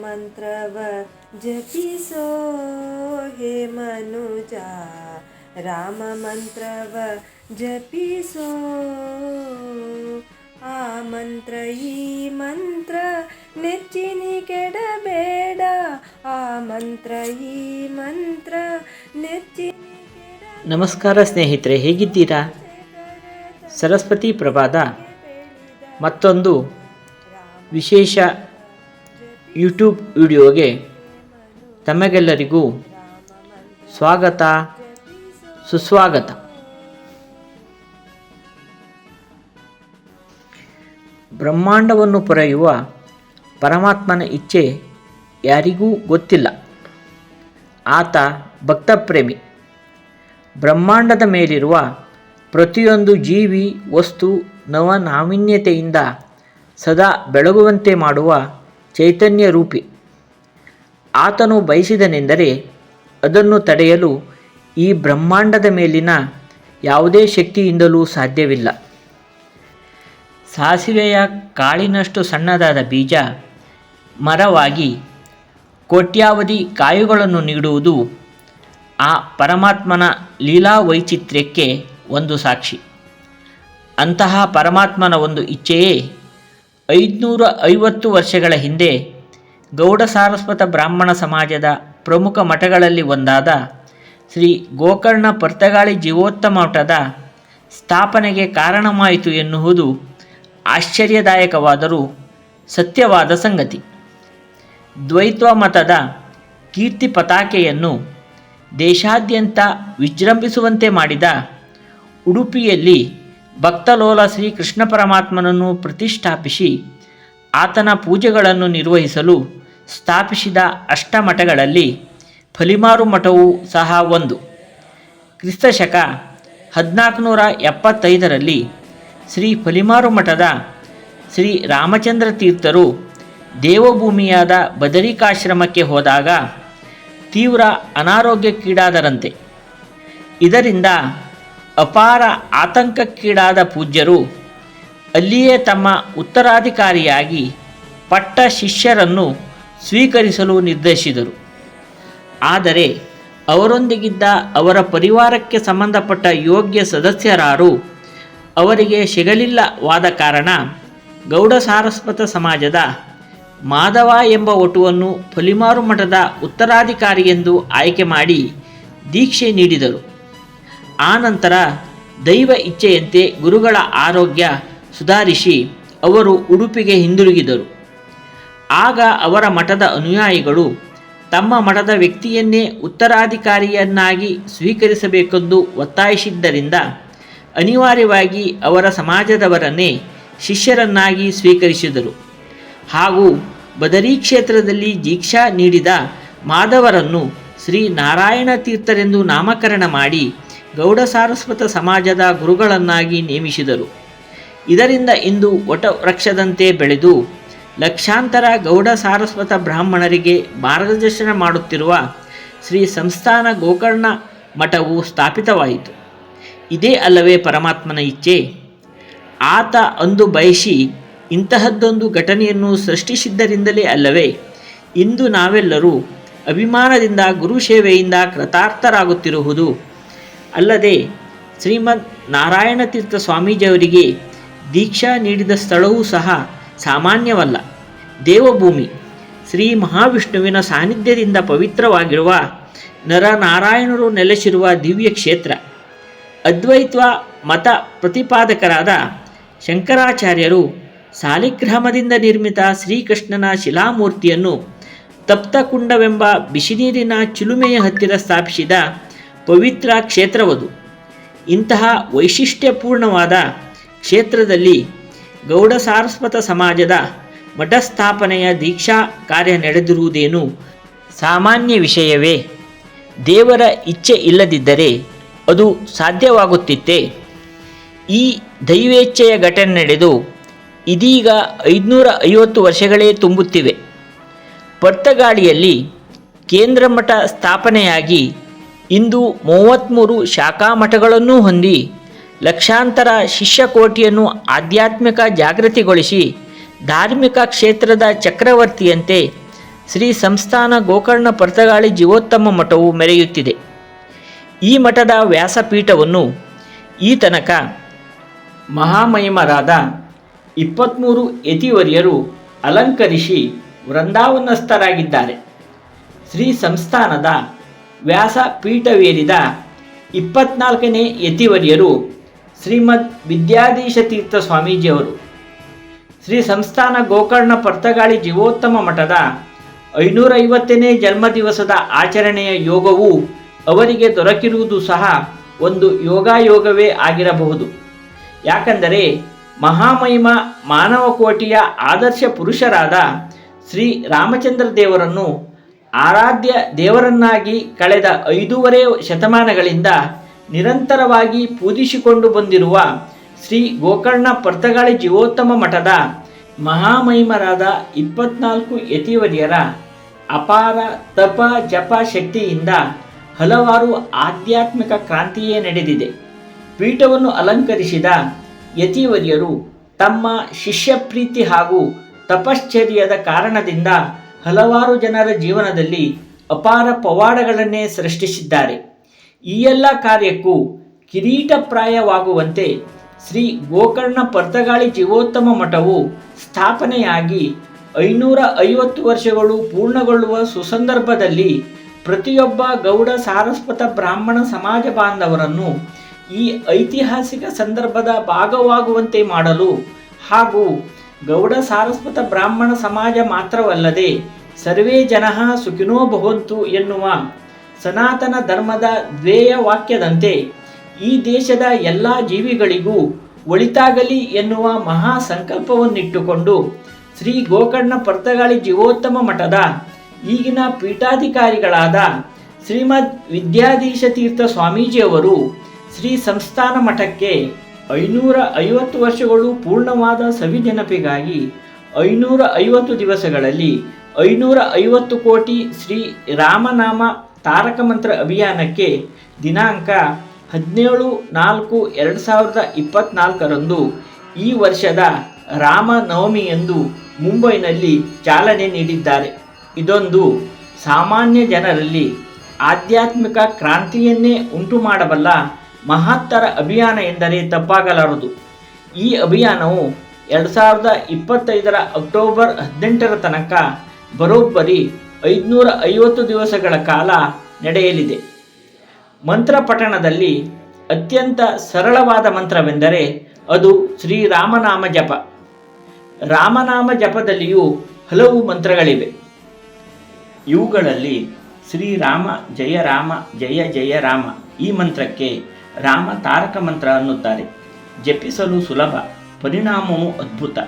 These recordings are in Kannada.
ಮಂತ್ರವ ಜಪಿಸೋ ಹೇ ಮನುಜ. ರಾಮ ಮಂತ್ರವ ಜಪಿಸೋ ಆ ಮಂತ್ರ, ಈ ಮಂತ್ರ ನೆಚ್ಚಿನಿ ಕೆಡಬೇಡ. ಆ ಮಂತ್ರ, ಈ ಮಂತ್ರ ನೆಚ್ಚಿ ನಮಸ್ಕಾರ ಸ್ನೇಹಿತರೆ, ಹೇಗಿದ್ದೀರಾ? ಸರಸ್ವತಿ ಪ್ರಭಾದ ಮತ್ತೊಂದು ವಿಶೇಷ ಯೂಟ್ಯೂಬ್ ವಿಡಿಯೋಗೆ ತಮಗೆಲ್ಲರಿಗೂ ಸ್ವಾಗತ, ಸುಸ್ವಾಗತ. ಬ್ರಹ್ಮಾಂಡವನ್ನು ಪೊರೆಯುವ ಪರಮಾತ್ಮನ ಇಚ್ಛೆ ಯಾರಿಗೂ ಗೊತ್ತಿಲ್ಲ. ಆತ ಭಕ್ತಪ್ರೇಮಿ. ಬ್ರಹ್ಮಾಂಡದ ಮೇಲಿರುವ ಪ್ರತಿಯೊಂದು ಜೀವಿ, ವಸ್ತು, ನವನಾವೀನ್ಯತೆಯಿಂದ ಸದಾ ಬೆಳಗುವಂತೆ ಮಾಡುವ ಚೈತನ್ಯ ರೂಪಿ. ಆತನು ಬಯಸಿದನೆಂದರೆ ಅದನ್ನು ತಡೆಯಲು ಈ ಬ್ರಹ್ಮಾಂಡದ ಮೇಲಿನ ಯಾವುದೇ ಶಕ್ತಿಯಿಂದಲೂ ಸಾಧ್ಯವಿಲ್ಲ. ಸಾಸಿವೆಯ ಕಾಳಿನಷ್ಟು ಸಣ್ಣದಾದ ಬೀಜ ಮರವಾಗಿ ಕೋಟ್ಯಾವಧಿ ಕಾಯುಗಳನ್ನು ನೀಡುವುದು ಆ ಪರಮಾತ್ಮನ ಲೀಲಾ ವೈಚಿತ್ರ್ಯಕ್ಕೆ ಒಂದು ಸಾಕ್ಷಿ. ಅಂತಹ ಪರಮಾತ್ಮನ ಒಂದು ಇಚ್ಛೆಯೇ ಐದುನೂರ ಐವತ್ತು ವರ್ಷಗಳ ಹಿಂದೆ ಗೌಡ ಸಾರಸ್ವತ ಬ್ರಾಹ್ಮಣ ಸಮಾಜದ ಪ್ರಮುಖ ಮಠಗಳಲ್ಲಿ ಒಂದಾದ ಶ್ರೀ ಗೋಕರ್ಣ ಪರ್ತಗಾಳಿ ಜೀವೋತ್ತಮ ಮಠದ ಸ್ಥಾಪನೆಗೆ ಕಾರಣವಾಯಿತು ಎನ್ನುವುದು ಆಶ್ಚರ್ಯದಾಯಕವಾದರೂ ಸತ್ಯವಾದ ಸಂಗತಿ. ದ್ವೈತ್ವ ಮತದ ಕೀರ್ತಿ ಪತಾಕೆಯನ್ನು ದೇಶಾದ್ಯಂತ ವಿಜೃಂಭಿಸುವಂತೆ ಮಾಡಿದ ಉಡುಪಿಯಲ್ಲಿ ಭಕ್ತಲೋಲ ಶ್ರೀ ಕೃಷ್ಣ ಪರಮಾತ್ಮನನ್ನು ಪ್ರತಿಷ್ಠಾಪಿಸಿ ಆತನ ಪೂಜೆಗಳನ್ನು ನಿರ್ವಹಿಸಲು ಸ್ಥಾಪಿಸಿದ ಅಷ್ಟಮಠಗಳಲ್ಲಿ ಫಲಿಮಾರು ಮಠವು ಸಹ ಒಂದು. ಕ್ರಿಸ್ತಶಕ ಹದಿನಾಲ್ಕುನೂರ ಎಪ್ಪತ್ತೈದರಲ್ಲಿ ಶ್ರೀ ಫಲಿಮಾರು ಮಠದ ಶ್ರೀ ರಾಮಚಂದ್ರ ತೀರ್ಥರು ದೇವಭೂಮಿಯಾದ ಬದರಿಕಾಶ್ರಮಕ್ಕೆ ಹೋದಾಗ ತೀವ್ರ ಅನಾರೋಗ್ಯಕ್ಕೀಡಾದರಂತೆ ಇದರಿಂದ ಅಪಾರ ಆತಂಕಕ್ಕೀಡಾದ ಪೂಜ್ಯರು ಅಲ್ಲಿಯೇ ತಮ್ಮ ಉತ್ತರಾಧಿಕಾರಿಯಾಗಿ ಪಟ್ಟ ಶಿಷ್ಯರನ್ನು ಸ್ವೀಕರಿಸಲು ನಿರ್ಧರಿಸಿದರು ಆದರೆ ಅವರೊಂದಿಗಿದ್ದ ಅವರ ಪರಿವಾರಕ್ಕೆ ಸಂಬಂಧಪಟ್ಟ ಯೋಗ್ಯ ಸದಸ್ಯರಾರು ಅವರಿಗೆ ಸಿಗಲಿಲ್ಲವಾದ ಕಾರಣ ಗೌಡ ಸಾರಸ್ವತ ಸಮಾಜದ ಮಾಧವ ಎಂಬ ಒಟುವನ್ನು ಫಲಿಮಾರು ಮಠದ ಉತ್ತರಾಧಿಕಾರಿಯೆಂದು ಆಯ್ಕೆ ಮಾಡಿ ದೀಕ್ಷೆ ನೀಡಿದರು. ಆನಂತರ ದೈವ ಇಚ್ಛೆಯಂತೆ ಗುರುಗಳ ಆರೋಗ್ಯ ಸುಧಾರಿಸಿ ಅವರು ಉಡುಪಿಗೆ ಹಿಂದಿರುಗಿದರು. ಆಗ ಅವರ ಮಠದ ಅನುಯಾಯಿಗಳು ತಮ್ಮ ಮಠದ ವ್ಯಕ್ತಿಯನ್ನೇ ಉತ್ತರಾಧಿಕಾರಿಯನ್ನಾಗಿ ಸ್ವೀಕರಿಸಬೇಕೆಂದು ಒತ್ತಾಯಿಸಿದ್ದರಿಂದ ಅನಿವಾರ್ಯವಾಗಿ ಅವರ ಸಮಾಜದವರನ್ನೇ ಶಿಷ್ಯರನ್ನಾಗಿ ಸ್ವೀಕರಿಸಿದರು. ಹಾಗೂ ಬದರಿ ಕ್ಷೇತ್ರದಲ್ಲಿ ದೀಕ್ಷಾ ನೀಡಿದ ಮಾಧವರನ್ನು ಶ್ರೀ ನಾರಾಯಣ ತೀರ್ಥರೆಂದು ನಾಮಕರಣ ಮಾಡಿ ಗೌಡ ಸಾರಸ್ವತ ಸಮಾಜದ ಗುರುಗಳನ್ನಾಗಿ ನೇಮಿಸಿದರು. ಇದರಿಂದ ಇಂದು ವಟವೃಕ್ಷದಂತೆ ಬೆಳೆದು ಲಕ್ಷಾಂತರ ಗೌಡ ಸಾರಸ್ವತ ಬ್ರಾಹ್ಮಣರಿಗೆ ಮಾರ್ಗದರ್ಶನ ಮಾಡುತ್ತಿರುವ ಶ್ರೀ ಸಂಸ್ಥಾನ ಗೋಕರ್ಣ ಮಠವು ಸ್ಥಾಪಿತವಾಯಿತು. ಇದೇ ಅಲ್ಲವೇ ಪರಮಾತ್ಮನ ಇಚ್ಛೆ. ಆತ ಅಂದು ಬಯಸಿ ಇಂತಹದ್ದೊಂದು ಘಟನೆಯನ್ನು ಸೃಷ್ಟಿಸಿದ್ದರಿಂದಲೇ ಅಲ್ಲವೇ ಇಂದು ನಾವೆಲ್ಲರೂ ಅಭಿಮಾನದಿಂದ ಗುರು ಸೇವೆಯಿಂದ ಕೃತಾರ್ಥರಾಗುತ್ತಿರುವುದು ಅಲ್ಲದೆ ಶ್ರೀಮದ್ ನಾರಾಯಣ ತೀರ್ಥ ಸ್ವಾಮೀಜಿಯವರಿಗೆ ದೀಕ್ಷಾ ನೀಡಿದ ಸ್ಥಳವೂ ಸಹ ಸಾಮಾನ್ಯವಲ್ಲ. ದೇವಭೂಮಿ. ಶ್ರೀ ಮಹಾವಿಷ್ಣುವಿನ ಸಾನ್ನಿಧ್ಯದಿಂದ ಪವಿತ್ರವಾಗಿರುವ ನರನಾರಾಯಣರು ನೆಲೆಸಿರುವ ದಿವ್ಯ ಕ್ಷೇತ್ರ. ಅದ್ವೈತ್ವ ಮತ ಪ್ರತಿಪಾದಕರಾದ ಶಂಕರಾಚಾರ್ಯರು ಸಾಲಿಗ್ರಾಮದಿಂದ ನಿರ್ಮಿತ ಶ್ರೀಕೃಷ್ಣನ ಶಿಲಾಮೂರ್ತಿಯನ್ನು ತಪ್ತಕುಂಡವೆಂಬ ಬಿಸಿನೀರಿನ ಚಿಲುಮೆಯ ಹತ್ತಿರ ಸ್ಥಾಪಿಸಿದ ಪವಿತ್ರ ಕ್ಷೇತ್ರವದು. ಇಂತಹ ವೈಶಿಷ್ಟ್ಯಪೂರ್ಣವಾದ ಕ್ಷೇತ್ರದಲ್ಲಿ ಗೌಡ ಸಾರಸ್ವತ ಸಮಾಜದ ಮಠ ಸ್ಥಾಪನೆಯ ದೀಕ್ಷಾ ಕಾರ್ಯ ನಡೆದಿರುವುದೇನು ಸಾಮಾನ್ಯ ವಿಷಯವೇ? ದೇವರ ಇಚ್ಛೆ ಇಲ್ಲದಿದ್ದರೆ ಅದು ಸಾಧ್ಯವಾಗುತ್ತಿತ್ತೆ? ಈ ದೈವೇಚ್ಛೆಯ ಘಟನೆ ನಡೆದು ಇದೀಗ ಐದುನೂರ ಐವತ್ತು ವರ್ಷಗಳೇ ತುಂಬುತ್ತಿವೆ. ಪರ್ತಗಾಳಿಯಲ್ಲಿ ಕೇಂದ್ರ ಮಠ ಸ್ಥಾಪನೆಯಾಗಿ ಇಂದು ಮೂವತ್ತ್ಮೂರು ಶಾಖಾ ಮಠಗಳನ್ನು ಹೊಂದಿ ಲಕ್ಷಾಂತರ ಶಿಷ್ಯಕೋಟಿಯನ್ನು ಆಧ್ಯಾತ್ಮಿಕ ಜಾಗೃತಿಗೊಳಿಸಿ ಧಾರ್ಮಿಕ ಕ್ಷೇತ್ರದ ಚಕ್ರವರ್ತಿಯಂತೆ ಶ್ರೀ ಸಂಸ್ಥಾನ ಗೋಕರ್ಣ ಪರ್ತಗಾಳಿ ಜೀವೋತ್ತಮ ಮಠವು ಮೆರೆಯುತ್ತಿದೆ. ಈ ಮಠದ ವ್ಯಾಸಪೀಠವನ್ನು ಈ ತನಕ ಮಹಾಮಹಿಮರಾದ ಇಪ್ಪತ್ತ್ಮೂರು ಯತಿವರ್ಯರು ಅಲಂಕರಿಸಿ ವೃಂದಾವನಸ್ಥರಾಗಿದ್ದಾರೆ. ಶ್ರೀ ಸಂಸ್ಥಾನದ ವ್ಯಾಸಪೀಠವೇರಿದ ಇಪ್ಪತ್ನಾಲ್ಕನೇ ಯತಿವರ್ಯರು ಶ್ರೀಮದ್ ವಿದ್ಯಾಧೀಶ ತೀರ್ಥ ಸ್ವಾಮೀಜಿಯವರು. ಶ್ರೀ ಸಂಸ್ಥಾನ ಗೋಕರ್ಣ ಪರ್ತಗಾಳಿ ಜೀವೋತ್ತಮ ಮಠದ ಐನೂರೈವತ್ತನೇ ಜನ್ಮದಿವಸದ ಆಚರಣೆಯ ಯೋಗವು ಅವರಿಗೆ ದೊರಕಿರುವುದು ಸಹ ಒಂದು ಯೋಗಾಯೋಗವೇ ಆಗಿರಬಹುದು. ಯಾಕಂದರೆ ಮಹಾಮಹಿಮ ಮಾನವ ಕೋಟಿಯ ಆದರ್ಶ ಪುರುಷರಾದ ಶ್ರೀ ರಾಮಚಂದ್ರ ದೇವರನ್ನು ಆರಾಧ್ಯ ದೇವರನ್ನಾಗಿ ಕಳೆದ ಐದೂವರೆ ಶತಮಾನಗಳಿಂದ ನಿರಂತರವಾಗಿ ಪೂಜಿಸಿಕೊಂಡು ಬಂದಿರುವ ಶ್ರೀ ಗೋಕರ್ಣ ಪರ್ತಗಾಳಿ ಜೀವೋತ್ತಮ ಮಠದ ಮಹಾಮಹಿಮರಾದ ಇಪ್ಪತ್ನಾಲ್ಕು ಯತಿವರ್ಯರ ಅಪಾರ ತಪ ಜಪ ಶಕ್ತಿಯಿಂದ ಹಲವಾರು ಆಧ್ಯಾತ್ಮಿಕ ಕ್ರಾಂತಿಯೇ ನಡೆದಿದೆ. ಪೀಠವನ್ನು ಅಲಂಕರಿಸಿದ ಯತಿವರ್ಯರು ತಮ್ಮ ಶಿಷ್ಯ ಪ್ರೀತಿ ಹಾಗೂ ತಪಶ್ಚರ್ಯದ ಕಾರಣದಿಂದ ಹಲವಾರು ಜನರ ಜೀವನದಲ್ಲಿ ಅಪಾರ ಪವಾಡಗಳನ್ನೇ ಸೃಷ್ಟಿಸಿದ್ದಾರೆ. ಈ ಎಲ್ಲ ಕಾರ್ಯಕ್ಕೂ ಕಿರೀಟಪ್ರಾಯವಾಗುವಂತೆ ಶ್ರೀ ಗೋಕರ್ಣ ಪರ್ತಗಾಳಿ ಜೀವೋತ್ತಮ ಮಠವು ಸ್ಥಾಪನೆಯಾಗಿ ಐನೂರ ಐವತ್ತು ವರ್ಷಗಳು ಪೂರ್ಣಗೊಳ್ಳುವ ಸುಸಂದರ್ಭದಲ್ಲಿ ಪ್ರತಿಯೊಬ್ಬ ಗೌಡ ಸಾರಸ್ವತ ಬ್ರಾಹ್ಮಣ ಸಮಾಜ ಬಾಂಧವರನ್ನು ಈ ಐತಿಹಾಸಿಕ ಸಂದರ್ಭದ ಭಾಗವಾಗುವಂತೆ ಮಾಡಲು ಹಾಗೂ ಗೌಡ ಸಾರಸ್ವತ ಬ್ರಾಹ್ಮಣ ಸಮಾಜ ಮಾತ್ರವಲ್ಲದೆ ಸರ್ವೇ ಜನಃ ಸುಖಿನೋ ಭವಂತು ಎನ್ನುವ ಸನಾತನ ಧರ್ಮದ ಧ್ಯೇಯ ವಾಕ್ಯದಂತೆ ಈ ದೇಶದ ಎಲ್ಲ ಜೀವಿಗಳಿಗೂ ಒಳಿತಾಗಲಿ ಎನ್ನುವ ಮಹಾ ಸಂಕಲ್ಪವನ್ನಿಟ್ಟುಕೊಂಡು ಶ್ರೀ ಗೋಕರ್ಣ ಪರ್ತಗಾಳಿ ಜೀವೋತ್ತಮ ಮಠದ ಈಗಿನ ಪೀಠಾಧಿಕಾರಿಗಳಾದ ಶ್ರೀಮದ್ ವಿದ್ಯಾಧೀಶ ತೀರ್ಥ ಸ್ವಾಮೀಜಿಯವರು ಶ್ರೀ ಸಂಸ್ಥಾನ ಮಠಕ್ಕೆ ಐನೂರ ಐವತ್ತು ವರ್ಷಗಳು ಪೂರ್ಣವಾದ ಸವಿನೆನಪಿಗಾಗಿ ಐನೂರ ಐವತ್ತು ದಿವಸಗಳಲ್ಲಿ ಐನೂರ ಐವತ್ತು ಕೋಟಿ ಶ್ರೀ ರಾಮನಾಮ ತಾರಕ ಮಂತ್ರ ಅಭಿಯಾನಕ್ಕೆ ದಿನಾಂಕ ಹದಿನೇಳು ನಾಲ್ಕು ಎರಡು ಸಾವಿರದ ಇಪ್ಪತ್ತ್ನಾಲ್ಕರಂದು ಈ ವರ್ಷದ ರಾಮನವಮಿ ಎಂದು ಮುಂಬೈನಲ್ಲಿ ಚಾಲನೆ ನೀಡಿದ್ದಾರೆ. ಇದೊಂದು ಸಾಮಾನ್ಯ ಜನರಲ್ಲಿ ಆಧ್ಯಾತ್ಮಿಕ ಕ್ರಾಂತಿಯನ್ನೇ ಉಂಟು ಮಾಡಬಲ್ಲ ಮಹತ್ತರ ಅಭಿಯಾನ ಎಂದರೆ ತಪ್ಪಾಗಲಾರದು. ಈ ಅಭಿಯಾನವು ಎರಡು ಸಾವಿರದ ಇಪ್ಪತ್ತೈದರ ಅಕ್ಟೋಬರ್ ಹದಿನೆಂಟರ ತನಕ ಬರೋಬ್ಬರಿ ಐದುನೂರ ಐವತ್ತು ದಿವಸಗಳ ಕಾಲ ನಡೆಯಲಿದೆ. ಮಂತ್ರ ಪಠಣದಲ್ಲಿ ಅತ್ಯಂತ ಸರಳವಾದ ಮಂತ್ರವೆಂದರೆ ಅದು ಶ್ರೀರಾಮನಾಮ ಜಪ. ರಾಮನಾಮ ಜಪದಲ್ಲಿಯೂ ಹಲವು ಮಂತ್ರಗಳಿವೆ. ಇವುಗಳಲ್ಲಿ ಶ್ರೀರಾಮ ಜಯ ರಾಮ ಜಯ ಜಯ ರಾಮ ಈ ಮಂತ್ರಕ್ಕೆ ರಾಮ ತಾರಕ ಮಂತ್ರ ಅನ್ನುತ್ತಾರೆ. ಜಪಿಸಲು ಸುಲಭ, ಪರಿಣಾಮವು ಅದ್ಭುತ.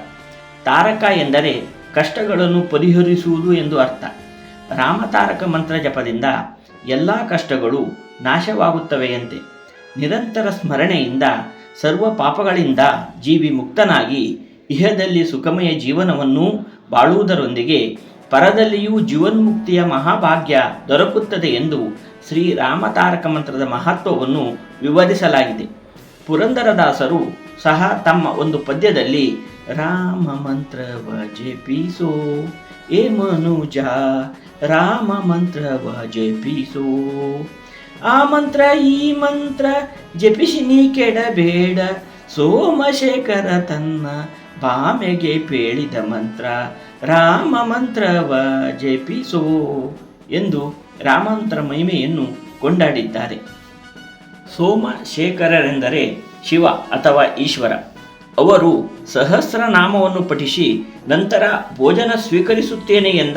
ತಾರಕ ಎಂದರೆ ಕಷ್ಟಗಳನ್ನು ಪರಿಹರಿಸುವುದು ಎಂದು ಅರ್ಥ. ರಾಮತಾರಕ ಮಂತ್ರ ಜಪದಿಂದ ಎಲ್ಲ ಕಷ್ಟಗಳು ನಾಶವಾಗುತ್ತವೆಯಂತೆ. ನಿರಂತರ ಸ್ಮರಣೆಯಿಂದ, ಸರ್ವ ಪಾಪಗಳಿಂದ ಜೀವಿ ಮುಕ್ತನಾಗಿ ಇಹದಲ್ಲಿ ಸುಖಮಯ ಜೀವನವನ್ನು ಬಾಳುವುದರೊಂದಿಗೆ ಪರದಲ್ಲಿಯೂ ಜೀವನ್ಮುಕ್ತಿಯ ಮಹಾಭಾಗ್ಯ ದೊರಕುತ್ತದೆ ಎಂದು ಶ್ರೀ ರಾಮತಾರಕ ಮಂತ್ರದ ಮಹತ್ವವನ್ನು ವಿವರಿಸಲಾಗಿದೆ. ಪುರಂದರದಾಸರು ಸಹ ತಮ್ಮ ಒಂದು ಪದ್ಯದಲ್ಲಿ, ರಾಮ ಮಂತ್ರವ ಜಪಿಸೋ, ಏ ಮನುಜ, ರಾಮ ಮಂತ್ರವ ಜಪಿಸೋ. ಆ ಮಂತ್ರ, ಈ ಮಂತ್ರ ಜಪಿಸಿ ನೀ ಕೆಡಬೇಡ. ಸೋಮಶೇಖರ ತನ್ನ ಬಾಮೆಗೆ ಪೇಳಿದ ಮಂತ್ರ, ರಾಮ ಮಂತ್ರವ ಜಪಿಸೋ ಎಂದು ರಾಮಾಂತರ ಮಹಿಮೆಯನ್ನು ಕೊಂಡಾಡಿದ್ದಾರೆ. ಸೋಮಶೇಖರರೆಂದರೆ ಶಿವ ಅಥವಾ ಈಶ್ವರ. ಅವರು ಸಹಸ್ರನಾಮವನ್ನು ಪಠಿಸಿ ನಂತರ ಭೋಜನ ಸ್ವೀಕರಿಸುತ್ತೇನೆ ಎಂದ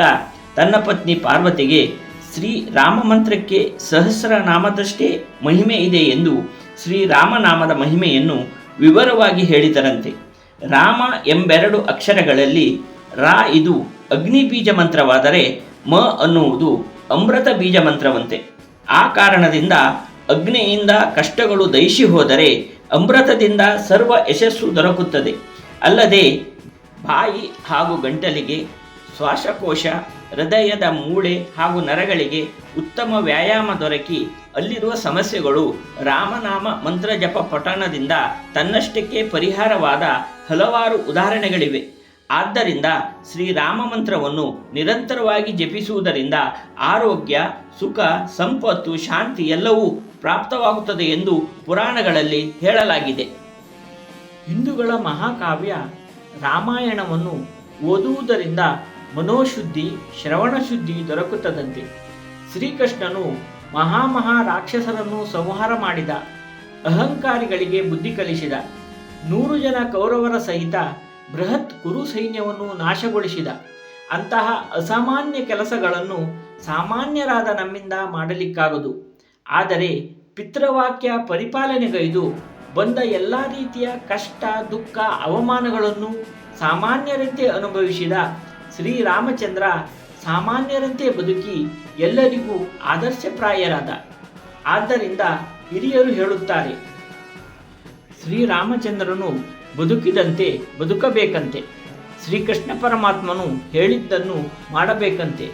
ತನ್ನ ಪತ್ನಿ ಪಾರ್ವತಿಗೆ, ಶ್ರೀ ರಾಮ ಮಂತ್ರಕ್ಕೆ ಸಹಸ್ರನಾಮದಷ್ಟೇ ಮಹಿಮೆ ಇದೆ ಎಂದು ಶ್ರೀರಾಮನಾಮದ ಮಹಿಮೆಯನ್ನು ವಿವರವಾಗಿ ಹೇಳಿದರಂತೆ. ರಾಮ ಎಂಬೆರಡು ಅಕ್ಷರಗಳಲ್ಲಿ ರಾ ಇದು ಅಗ್ನಿಬೀಜ ಮಂತ್ರವಾದರೆ ಮ ಅನ್ನುವುದು ಅಮೃತ ಬೀಜ ಮಂತ್ರವಂತೆ. ಆ ಕಾರಣದಿಂದ ಅಗ್ನಿಯಿಂದ ಕಷ್ಟಗಳು ದಯಿಸಿ ಹೋದರೆ ಅಮೃತದಿಂದ ಸರ್ವ ಯಶಸ್ಸು ದೊರಕುತ್ತದೆ. ಅಲ್ಲದೆ ಬಾಯಿ ಹಾಗೂ ಗಂಟಲಿಗೆ ಶ್ವಾಸಕೋಶ, ಹೃದಯದ ಮೂಳೆ ಹಾಗೂ ನರಗಳಿಗೆ ಉತ್ತಮ ವ್ಯಾಯಾಮ ದೊರಕಿ ಅಲ್ಲಿರುವ ಸಮಸ್ಯೆಗಳು ರಾಮನಾಮ ಮಂತ್ರ ಜಪ ಪಠಣದಿಂದ ತನ್ನಷ್ಟಕ್ಕೆ ಪರಿಹಾರವಾದ ಹಲವಾರು ಉದಾಹರಣೆಗಳಿವೆ. ಆದ್ದರಿಂದ ಶ್ರೀರಾಮ ಮಂತ್ರವನ್ನು ನಿರಂತರವಾಗಿ ಜಪಿಸುವುದರಿಂದ ಆರೋಗ್ಯ, ಸುಖ, ಸಂಪತ್ತು, ಶಾಂತಿ ಎಲ್ಲವೂ ಪ್ರಾಪ್ತವಾಗುತ್ತದೆ ಎಂದು ಪುರಾಣಗಳಲ್ಲಿ ಹೇಳಲಾಗಿದೆ. ಹಿಂದೂಗಳ ಮಹಾಕಾವ್ಯ ರಾಮಾಯಣವನ್ನು ಓದುವುದರಿಂದ ಮನೋಶುದ್ಧಿ ಶ್ರವಣ ಶುದ್ಧಿ ದೊರಕುತ್ತದಂತೆ. ಶ್ರೀಕೃಷ್ಣನು ಮಹಾಮಹಾ ರಾಕ್ಷಸರನ್ನು ಸಂಹಾರ ಮಾಡಿದ, ಅಹಂಕಾರಿಗಳಿಗೆ ಬುದ್ಧಿ ಕಲಿಸಿದ, ನೂರು ಜನ ಕೌರವರ ಸಹಿತ ಬೃಹತ್ ಕುರು ಸೈನ್ಯವನ್ನು ನಾಶಗೊಳಿಸಿದ. ಅಂತಹ ಅಸಾಮಾನ್ಯ ಕೆಲಸಗಳನ್ನು ಸಾಮಾನ್ಯರಾದ ನಮ್ಮಿಂದ ಮಾಡಲಿಕ್ಕಾಗದು. ಆದರೆ ಪಿತೃವಾಕ್ಯ ಪರಿಪಾಲನೆಗೈದು ಬಂದ ಎಲ್ಲ ರೀತಿಯ ಕಷ್ಟ, ದುಃಖ, ಅವಮಾನಗಳನ್ನು ಸಾಮಾನ್ಯರಂತೆ ಅನುಭವಿಸಿದ ಶ್ರೀರಾಮಚಂದ್ರ ಸಾಮಾನ್ಯರಂತೆ ಬದುಕಿ ಎಲ್ಲರಿಗೂ ಆದರ್ಶಪ್ರಾಯರಾದ. ಆದ್ದರಿಂದ ಹಿರಿಯರು ಹೇಳುತ್ತಾರೆ ಶ್ರೀರಾಮಚಂದ್ರನು ಬದುಕಿದಂತೆ, ಬದುಕಬೇಕಂತೆ. ಶ್ರೀಕೃಷ್ಣ ಪರಮಾತ್ಮನು ಹೇಳಿದ್ದನ್ನು ಮಾಡಬೇಕಂತೆ.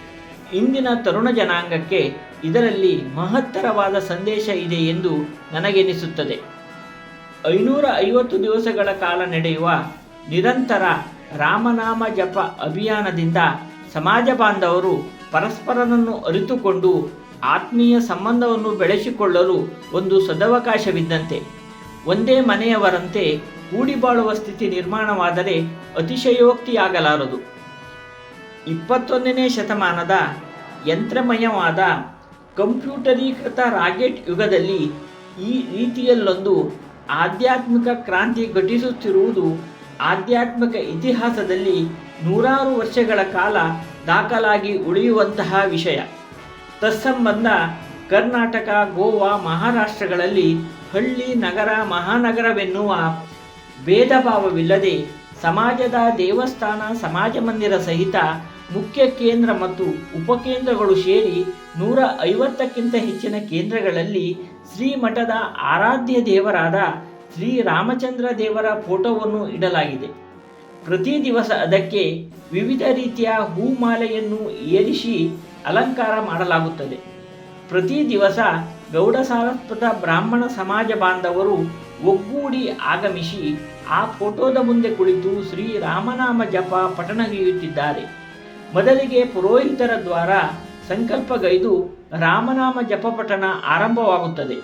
ಇಂದಿನ ತರುಣ ಜನಾಂಗಕ್ಕೆ ಇದರಲ್ಲಿ ಮಹತ್ತರವಾದ ಸಂದೇಶ ಇದೆ ಎಂದು ನನಗೆನಿಸುತ್ತದೆ. ಐನೂರ ಐವತ್ತು ದಿವಸಗಳ ಕಾಲ ನಡೆಯುವ ನಿರಂತರ ರಾಮನಾಮ ಜಪ ಅಭಿಯಾನದಿಂದ ಸಮಾಜ ಬಾಂಧವರು ಪರಸ್ಪರನನ್ನು ಅರಿತುಕೊಂಡು ಆತ್ಮೀಯ ಸಂಬಂಧವನ್ನು ಬೆಳೆಸಿಕೊಳ್ಳಲು ಒಂದು ಸದವಕಾಶವಿದ್ದಂತೆ. ಒಂದೇ ಮನೆಯವರಂತೆ ಕೂಡಿ ಬಾಳುವ ಸ್ಥಿತಿ ನಿರ್ಮಾಣವಾದರೆ ಅತಿಶಯೋಕ್ತಿಯಾಗಲಾರದು. ಇಪ್ಪತ್ತೊಂದನೇ ಶತಮಾನದ ಯಂತ್ರಮಯವಾದ ಕಂಪ್ಯೂಟರೀಕೃತ ರಾಕೆಟ್ ಯುಗದಲ್ಲಿ ಈ ರೀತಿಯಲ್ಲೊಂದು ಆಧ್ಯಾತ್ಮಿಕ ಕ್ರಾಂತಿ ಘಟಿಸುತ್ತಿರುವುದು ಆಧ್ಯಾತ್ಮಿಕ ಇತಿಹಾಸದಲ್ಲಿ ನೂರಾರು ವರ್ಷಗಳ ಕಾಲ ದಾಖಲಾಗಿ ಉಳಿಯುವಂತಹ ವಿಷಯ. ತತ್ಸಂಬಂಧ ಕರ್ನಾಟಕ, ಗೋವಾ, ಮಹಾರಾಷ್ಟ್ರಗಳಲ್ಲಿ ಹಳ್ಳಿ ನಗರ, ಮಹಾನಗರವೆನ್ನುವ ಭೇದ ಭಾವವಿಲ್ಲದೆ ಸಮಾಜದ ದೇವಸ್ಥಾನ, ಸಮಾಜ ಮಂದಿರ ಸಹಿತ ಮುಖ್ಯ ಕೇಂದ್ರ ಮತ್ತು ಉಪಕೇಂದ್ರಗಳು ಸೇರಿ ನೂರ ಐವತ್ತಕ್ಕಿಂತ ಹೆಚ್ಚಿನ ಕೇಂದ್ರಗಳಲ್ಲಿ ಶ್ರೀಮಠದ ಆರಾಧ್ಯ ದೇವರಾದ ಶ್ರೀ ರಾಮಚಂದ್ರ ದೇವರ ಫೋಟೋವನ್ನು ಇಡಲಾಗಿದೆ. ಪ್ರತಿ ದಿವಸ ಅದಕ್ಕೆ ವಿವಿಧ ರೀತಿಯ ಹೂಮಾಲೆಯನ್ನು ಏರಿಸಿ ಅಲಂಕಾರ ಮಾಡಲಾಗುತ್ತದೆ. ಪ್ರತಿ ದಿವಸ ಗೌಡ ಸಾರಸ್ವತ ಬ್ರಾಹ್ಮಣ ಸಮಾಜ ಬಾಂಧವರು ಒಗ್ಗೂಡಿ ಆಗಮಿಸಿ ಆ ಫೋಟೋದ ಮುಂದೆ ಕುಳಿತು ಶ್ರೀ ರಾಮನಾಮ ಜಪ ಪಠಣಗೈಯುತ್ತಿದ್ದಾರೆ ಮೊದಲಿಗೆ ಪುರೋಹಿತರ ದ್ವಾರ ಸಂಕಲ್ಪಗೈದು ರಾಮನಾಮ ಜಪ ಪಠಣ ಆರಂಭವಾಗುತ್ತದೆ.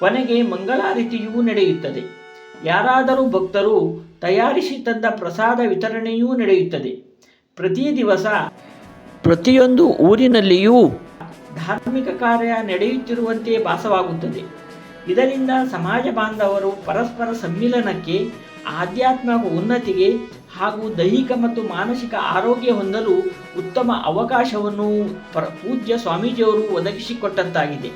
ಕೊನೆಗೆ ಮಂಗಳಾರತಿಯೂ ನಡೆಯುತ್ತದೆ. ಯಾರಾದರೂ ಭಕ್ತರು ತಯಾರಿಸಿ ತಂದ ಪ್ರಸಾದ ವಿತರಣೆಯೂ ನಡೆಯುತ್ತದೆ. ಪ್ರತಿ ದಿವಸ ಪ್ರತಿಯೊಂದು ಊರಿನಲ್ಲಿಯೂ ಧಾರ್ಮಿಕ ಕಾರ್ಯ ನಡೆಯುತ್ತಿರುವಂತೆ ಭಾಸವಾಗುತ್ತದೆ. ಇದರಿಂದ ಸಮಾಜ ಬಾಂಧವರು ಪರಸ್ಪರ ಸಮ್ಮಿಲನಕ್ಕೆ, ಆಧ್ಯಾತ್ಮಿಕ ಉನ್ನತಿಗೆ ಹಾಗೂ ದೈಹಿಕ ಮತ್ತು ಮಾನಸಿಕ ಆರೋಗ್ಯ ಹೊಂದಲು ಉತ್ತಮ ಅವಕಾಶವನ್ನು ಪೂಜ್ಯ ಸ್ವಾಮೀಜಿಯವರು ಒದಗಿಸಿಕೊಟ್ಟಂತಾಗಿದೆ.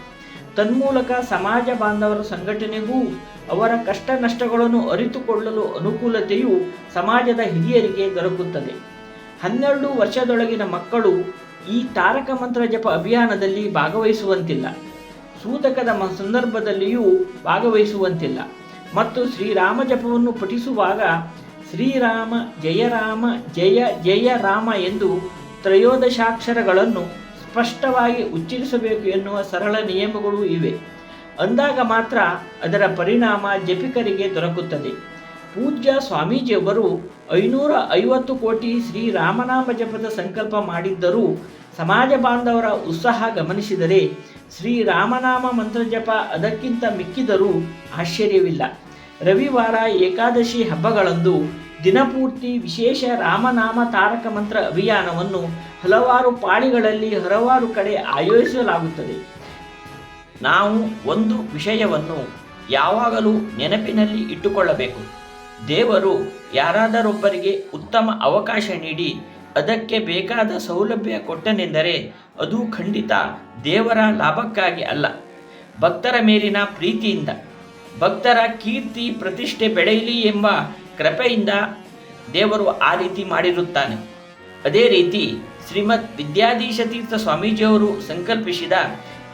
ತನ್ಮೂಲಕ ಸಮಾಜ ಬಾಂಧವರ ಸಂಘಟನೆಗೂ ಅವರ ಕಷ್ಟ ನಷ್ಟಗಳನ್ನು ಅರಿತುಕೊಳ್ಳಲು ಅನುಕೂಲತೆಯು ಸಮಾಜದ ಹಿರಿಯರಿಗೆ ದೊರಕುತ್ತದೆ. ಹನ್ನೆರಡು ವರ್ಷದೊಳಗಿನ ಮಕ್ಕಳು ಈ ತಾರಕ ಮಂತ್ರ ಜಪ ಅಭಿಯಾನದಲ್ಲಿ ಭಾಗವಹಿಸುವಂತಿಲ್ಲ. ಸೂತಕದ ಸಂದರ್ಭದಲ್ಲಿಯೂ ಭಾಗವಹಿಸುವಂತಿಲ್ಲ. ಮತ್ತು ಶ್ರೀರಾಮ ಜಪವನ್ನು ಪಠಿಸುವಾಗ ಶ್ರೀರಾಮ ಜಯ ರಾಮ ಜಯ ಜಯ ರಾಮ ಎಂದು ತ್ರಯೋದಶಾಕ್ಷರಗಳನ್ನು ಸ್ಪಷ್ಟವಾಗಿ ಉಚ್ಚರಿಸಬೇಕು ಎನ್ನುವ ಸರಳ ನಿಯಮಗಳು ಇವೆ. ಅಂದಾಗ ಮಾತ್ರ ಅದರ ಪರಿಣಾಮ ಜಪಿಕರಿಗೆ ದೊರಕುತ್ತದೆ. ಪೂಜ್ಯ ಸ್ವಾಮೀಜಿಯವರು ಐನೂರ ಐವತ್ತು ಕೋಟಿ ಶ್ರೀರಾಮನಾಮ ಜಪದ ಸಂಕಲ್ಪ ಮಾಡಿದ್ದರೂ ಸಮಾಜ ಬಾಂಧವರ ಉತ್ಸಾಹ ಗಮನಿಸಿದರೆ ಶ್ರೀರಾಮನಾಮ ಮಂತ್ರ ಜಪ ಅದಕ್ಕಿಂತ ಮಿಕ್ಕಿದರೂ ಆಶ್ಚರ್ಯವಿಲ್ಲ. ರವಿವಾರ ಏಕಾದಶಿ ಹಬ್ಬಗಳಂದು ದಿನಪೂರ್ತಿ ವಿಶೇಷ ರಾಮನಾಮ ತಾರಕ ಮಂತ್ರ ಅಭಿಯಾನವನ್ನು ಹಲವಾರು ಪಾಳಿಗಳಲ್ಲಿ ಹಲವಾರು ಕಡೆ ಆಯೋಜಿಸಲಾಗುತ್ತದೆ. ನಾವು ಒಂದು ವಿಷಯವನ್ನು ಯಾವಾಗಲೂ ನೆನಪಿನಲ್ಲಿ ಇಟ್ಟುಕೊಳ್ಳಬೇಕು. ದೇವರು ಯಾರಾದರೊಬ್ಬರಿಗೆ ಉತ್ತಮ ಅವಕಾಶ ನೀಡಿ ಅದಕ್ಕೆ ಬೇಕಾದ ಸೌಲಭ್ಯ ಕೊಟ್ಟನೆಂದರೆ ಅದು ಖಂಡಿತ ದೇವರ ಲಾಭಕ್ಕಾಗಿ ಅಲ್ಲ. ಭಕ್ತರ ಮೇಲಿನ ಪ್ರೀತಿಯಿಂದ, ಭಕ್ತರ ಕೀರ್ತಿ ಪ್ರತಿಷ್ಠೆ ಬೆಳೆಯಲಿ ಎಂಬ ಕೃಪೆಯಿಂದ ದೇವರು ಆ ರೀತಿ ಮಾಡಿರುತ್ತಾನೆ. ಅದೇ ರೀತಿ ಶ್ರೀಮದ್ ವಿದ್ಯಾಧೀಶತೀರ್ಥ ಸ್ವಾಮೀಜಿಯವರು ಸಂಕಲ್ಪಿಸಿದ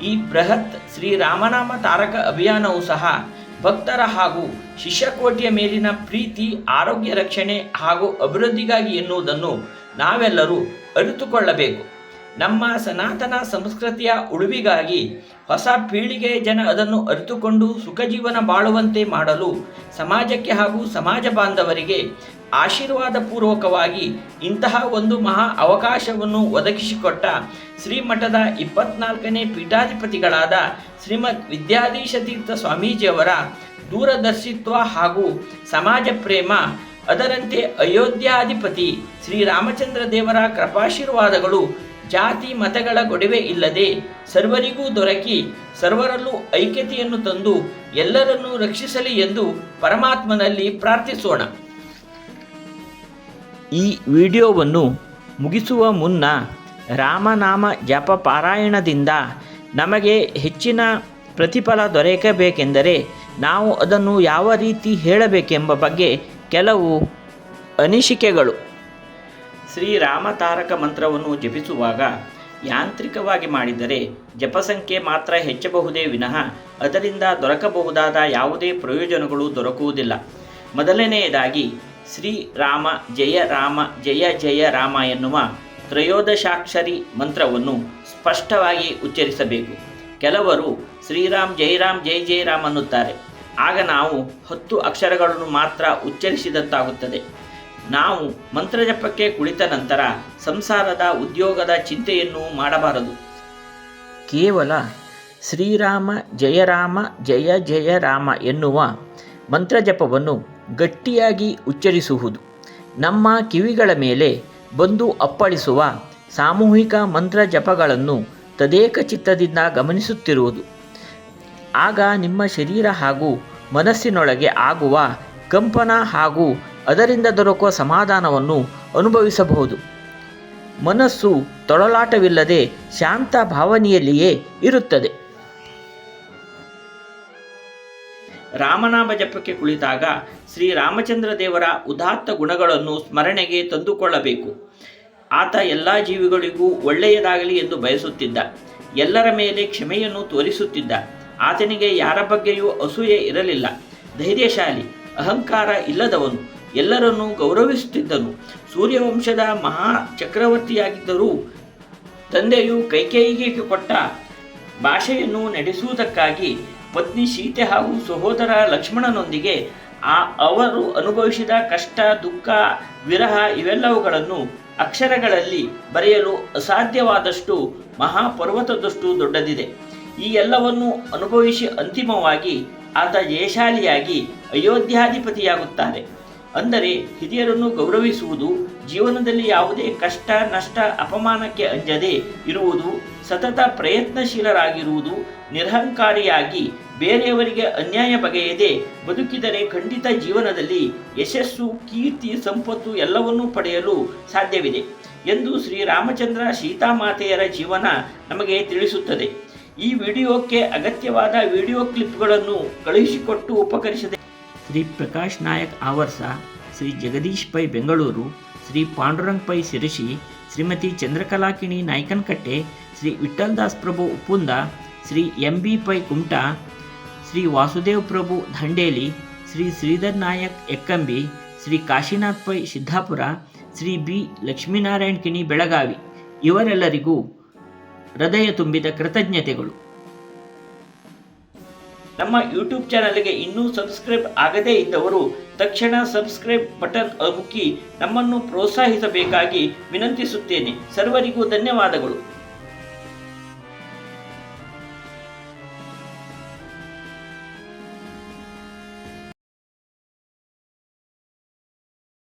ಈ ಬೃಹತ್ ಶ್ರೀರಾಮನಾಮ ತಾರಕ ಅಭಿಯಾನವು ಸಹ ಭಕ್ತರ ಹಾಗೂ ಶಿಷ್ಯಕೋಟಿಯ ಮೇಲಿನ ಪ್ರೀತಿ ಆರೋಗ್ಯ ರಕ್ಷಣೆ ಹಾಗೂ ಅಭಿವೃದ್ಧಿಗಾಗಿ ಎನ್ನುವುದನ್ನು ನಾವೆಲ್ಲರೂ ಅರಿತುಕೊಳ್ಳಬೇಕು. ನಮ್ಮ ಸನಾತನ ಸಂಸ್ಕೃತಿಯ ಉಳಿವಿಗಾಗಿ ಹೊಸ ಪೀಳಿಗೆಯ ಜನ ಅದನ್ನು ಅರಿತುಕೊಂಡು ಸುಖ ಜೀವನ ಬಾಳುವಂತೆ ಮಾಡಲು ಸಮಾಜಕ್ಕೆ ಹಾಗೂ ಸಮಾಜ ಬಾಂಧವರಿಗೆ ಆಶೀರ್ವಾದ ಪೂರ್ವಕವಾಗಿ ಇಂತಹ ಒಂದು ಮಹಾ ಅವಕಾಶವನ್ನು ಒದಗಿಸಿಕೊಟ್ಟ ಶ್ರೀಮಠದ ಇಪ್ಪತ್ನಾಲ್ಕನೇ ಪೀಠಾಧಿಪತಿಗಳಾದ ಶ್ರೀಮದ್ ವಿದ್ಯಾಧೀಶ ತೀರ್ಥ ಸ್ವಾಮೀಜಿಯವರ ದೂರದರ್ಶಿತ್ವ ಹಾಗೂ ಸಮಾಜ ಪ್ರೇಮ, ಅದರಂತೆ ಅಯೋಧ್ಯಾಧಿಪತಿ ಶ್ರೀರಾಮಚಂದ್ರ ದೇವರ ಕೃಪಾಶೀರ್ವಾದಗಳು ಜಾತಿ ಮತಗಳ ಗೊಡವೆ ಇಲ್ಲದೆ ಸರ್ವರಿಗೂ ದೊರಕಿ ಸರ್ವರಲ್ಲೂ ಐಕ್ಯತೆಯನ್ನು ತಂದು ಎಲ್ಲರನ್ನೂ ರಕ್ಷಿಸಲಿ ಎಂದು ಪರಮಾತ್ಮನಲ್ಲಿ ಪ್ರಾರ್ಥಿಸೋಣ. ಈ ವಿಡಿಯೋವನ್ನು ಮುಗಿಸುವ ಮುನ್ನ ರಾಮನಾಮ ಜಪ ಪಾರಾಯಣದಿಂದ ನಮಗೆ ಹೆಚ್ಚಿನ ಪ್ರತಿಫಲ ದೊರಕಬೇಕೆಂದರೆ ನಾವು ಅದನ್ನು ಯಾವ ರೀತಿ ಹೇಳಬೇಕೆಂಬ ಬಗ್ಗೆ ಕೆಲವು ಅನಿಸಿಕೆಗಳು. ಶ್ರೀರಾಮ ತಾರಕ ಮಂತ್ರವನ್ನು ಜಪಿಸುವಾಗ ಯಾಂತ್ರಿಕವಾಗಿ ಮಾಡಿದರೆ ಜಪಸಂಖ್ಯೆ ಮಾತ್ರ ಹೆಚ್ಚಬಹುದೇ ವಿನಃ ಅದರಿಂದ ದೊರಕಬಹುದಾದ ಯಾವುದೇ ಪ್ರಯೋಜನಗಳು ದೊರಕುವುದಿಲ್ಲ. ಮೊದಲನೆಯದಾಗಿ ಶ್ರೀರಾಮ ಜಯ ರಾಮ ಜಯ ಜಯ ರಾಮ ಎನ್ನುವ ತ್ರಯೋದಶಾಕ್ಷರಿ ಮಂತ್ರವನ್ನು ಸ್ಪಷ್ಟವಾಗಿ ಉಚ್ಚರಿಸಬೇಕು. ಕೆಲವರು ಶ್ರೀರಾಮ್ ಜೈರಾಮ್ ಜೈ ಜೈ ರಾಮ್ ಅನ್ನುತ್ತಾರೆ. ಆಗ ನಾವು ಹತ್ತು ಅಕ್ಷರಗಳನ್ನು ಮಾತ್ರ ಉಚ್ಚರಿಸಿದಂತಾಗುತ್ತದೆ. ನಾವು ಮಂತ್ರಜಪಕ್ಕೆ ಕುಳಿತ ನಂತರ ಸಂಸಾರದ ಉದ್ಯೋಗದ ಚಿಂತೆಯನ್ನು ಮಾಡಬಾರದು. ಕೇವಲ ಶ್ರೀರಾಮ ಜಯರಾಮ ಜಯ ಜಯ ರಾಮ ಎನ್ನುವ ಮಂತ್ರಜಪವನ್ನು ಗಟ್ಟಿಯಾಗಿ ಉಚ್ಚರಿಸುವುದು, ನಮ್ಮ ಕಿವಿಗಳ ಮೇಲೆ ಬಂದು ಅಪ್ಪಳಿಸುವ ಸಾಮೂಹಿಕ ಮಂತ್ರ ಜಪಗಳನ್ನು ತದೇಕ ಚಿತ್ತದಿಂದ ಗಮನಿಸುತ್ತಿರುವುದು. ಆಗ ನಿಮ್ಮ ಶರೀರ ಹಾಗೂ ಮನಸ್ಸಿನೊಳಗೆ ಆಗುವ ಕಂಪನ ಹಾಗೂ ಅದರಿಂದ ದೊರಕುವ ಸಮಾಧಾನವನ್ನು ಅನುಭವಿಸಬಹುದು. ಮನಸ್ಸು ತೊಳಲಾಟವಿಲ್ಲದೆ ಶಾಂತ ಭಾವನೆಯಲ್ಲಿಯೇ ಇರುತ್ತದೆ. ರಾಮನಾಮ ಜಪಕ್ಕೆ ಕುಳಿತಾಗ ಶ್ರೀರಾಮಚಂದ್ರ ದೇವರ ಉದಾತ್ತ ಗುಣಗಳನ್ನು ಸ್ಮರಣೆಗೆ ತಂದುಕೊಳ್ಳಬೇಕು. ಆತ ಎಲ್ಲ ಜೀವಿಗಳಿಗೂ ಒಳ್ಳೆಯದಾಗಲಿ ಎಂದು ಬಯಸುತ್ತಿದ್ದ. ಎಲ್ಲರ ಮೇಲೆ ಕ್ಷಮೆಯನ್ನು ತೋರಿಸುತ್ತಿದ್ದ. ಆತನಿಗೆ ಯಾರ ಬಗ್ಗೆಯೂ ಅಸೂಯೆ ಇರಲಿಲ್ಲ. ಧೈರ್ಯಶಾಲಿ, ಅಹಂಕಾರ ಇಲ್ಲದವನು. ಎಲ್ಲರನ್ನೂ ಗೌರವಿಸುತ್ತಿದ್ದನು. ಸೂರ್ಯವಂಶದ ಮಹಾ ಚಕ್ರವರ್ತಿಯಾಗಿದ್ದರೂ ತಂದೆಯು ಕೈಕೇಯಿಗೆ ಕೊಟ್ಟ ಭಾಷೆಯನ್ನು ನಡೆಸುವುದಕ್ಕಾಗಿ ಪತ್ನಿ ಸೀತೆ ಹಾಗೂ ಸಹೋದರ ಲಕ್ಷ್ಮಣನೊಂದಿಗೆ ಆ ಅವರು ಅನುಭವಿಸಿದ ಕಷ್ಟ, ದುಃಖ, ವಿರಹ ಇವೆಲ್ಲವುಗಳನ್ನು ಅಕ್ಷರಗಳಲ್ಲಿ ಬರೆಯಲು ಅಸಾಧ್ಯವಾದಷ್ಟು ಮಹಾಪರ್ವತದಷ್ಟು ದೊಡ್ಡದಿದೆ. ಈ ಎಲ್ಲವನ್ನು ಅನುಭವಿಸಿ ಅಂತಿಮವಾಗಿ ಆತ ಜಯಶಾಲಿಯಾಗಿ ಅಯೋಧ್ಯಾಧಿಪತಿಯಾಗುತ್ತಾರೆ. ಅಂದರೆ ಹಿರಿಯರನ್ನು ಗೌರವಿಸುವುದು ಜೀವನದಲ್ಲಿ ಯಾವುದೇ ಕಷ್ಟ, ನಷ್ಟ, ಅಪಮಾನಕ್ಕೆ ಅಂಜದೆ ಇರುವುದು, ಸತತ ಪ್ರಯತ್ನಶೀಲರಾಗಿರುವುದು, ನಿರಹಂಕಾರಿಯಾಗಿ ಬೇರೆಯವರಿಗೆ ಅನ್ಯಾಯ ಬಗೆಯದೆ ಬದುಕಿದರೆ ಖಂಡಿತ ಜೀವನದಲ್ಲಿ ಯಶಸ್ಸು, ಕೀರ್ತಿ, ಸಂಪತ್ತು ಎಲ್ಲವನ್ನೂ ಪಡೆಯಲು ಸಾಧ್ಯವಿದೆ ಎಂದು ಶ್ರೀರಾಮಚಂದ್ರ ಸೀತಾಮಾತೆಯರ ಜೀವನ ನಮಗೆ ತಿಳಿಸುತ್ತದೆ. ಈ ವಿಡಿಯೋಕ್ಕೆ ಅಗತ್ಯವಾದ ವಿಡಿಯೋ ಕ್ಲಿಪ್ಗಳನ್ನು ಕಳುಹಿಸಿಕೊಟ್ಟು ಉಪಕರಿಸಿದೆ Shri Prakash Nayak Avarsa, Shri Jagadish Pai Bengaluru, Shri Pandurang Pai Sirsi Shrimati Chandrakala Kini Naikankatte, Shri Vithal Das Prabhu Uppunda, Shri M B Pai Kumta, Shri Vasudev Prabhu Dandeli, Shri Shridhar Nayak Ekkambi, Shri Kashinath Pai Siddapur, Shri B Lakshminarayan Kini Belagavi. ಇವರೆಲ್ಲರಿಗೂ ಹೃದಯ ತುಂಬಿದ ಕೃತಜ್ಞತೆಗಳು. ನಮ್ಮ ಯೂಟ್ಯೂಬ್ ಚಾನಲ್ಗೆ ಇನ್ನೂ ಸಬ್ಸ್ಕ್ರೈಬ್ ಆಗದೇ ಇದ್ದವರು ತಕ್ಷಣ ಸಬ್ಸ್ಕ್ರೈಬ್ ಬಟನ್ ಅಮುಕಿ ನಮ್ಮನ್ನು ಪ್ರೋತ್ಸಾಹಿಸಬೇಕಾಗಿ ವಿನಂತಿಸುತ್ತೇನೆ. ಸರ್ವರಿಗೂ ಧನ್ಯವಾದಗಳು.